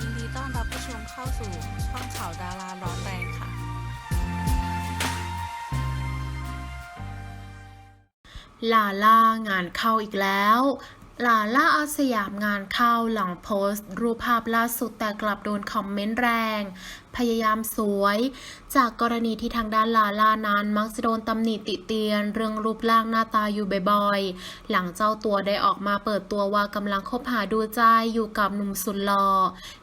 ยินดีต้อนรับผู้ชมเข้าสู่ช่องข่าวดาราร้อนแรงค่ะ ลาล่างานเข้าอีกแล้วลาล่าอาสยามงานเข้าหลังโพสต์ รูปภาพล่าสุดแต่กลับโดนคอมเมนต์แรง พยายามสวย จากกรณีที่ทางด้านลาลานั้นมักจะโดนตำหนิติเตียน เรื่องรูปร่างหน้าตาอยู่บ่อยๆ หลังเจ้าตัวได้ออกมาเปิดตัวว่ากำลังคบหาดูใจอยู่กับหนุ่มสุดหล่อ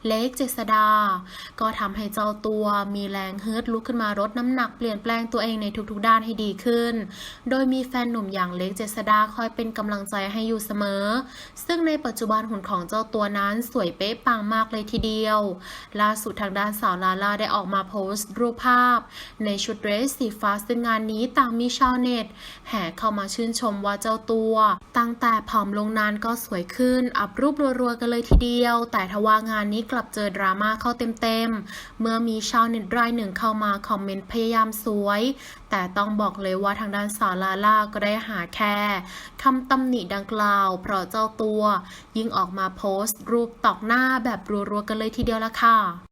เล็กเจษดา ก็ทำให้เจ้าตัวมีแรงฮึดลุกขึ้นมารดน้ำหนักเปลี่ยนแปลงตัวเองในทุกๆด้านให้ดีขึ้น โดยมีแฟนหนุ่มอย่างเล็กเจษดาคอยเป็นกำลังใจให้อยู่เสมอ ซึ่งในปัจจุบันหุ่นของเจ้าตัวนั้นสวยเป๊ะปังมากเลยทีเดียว ล่าสุดทางด้านสาวลาล่าได้ออกมาโพสต์รูปภาพ ในชุดเดรสสีฟ้าซึ่งงานนี้ต่างมีชาวเน็ต แห่เข้ามาชื่นชมว่าเจ้าตัว ตั้งแต่ผอมลงนานก็สวยขึ้น อัพรูปรัวๆกันเลยทีเดียว แต่ทว่างานนี้กลับเจอดราม่าเข้าเต็มๆ เมื่อมีชาวเน็ตรายหนึ่งเข้ามาคอมเมนต์พยายามสวย แต่ต้องบอกเลยว่าทางด้านสาวลาล่าก็ได้หาแค่คำตำหนิดังกล่าว เพราะเจ้าตัว ยิ่งออกมาโพสต์ รูปตอกหน้าแบบรัวๆกันเลยทีเดียวละค่ะ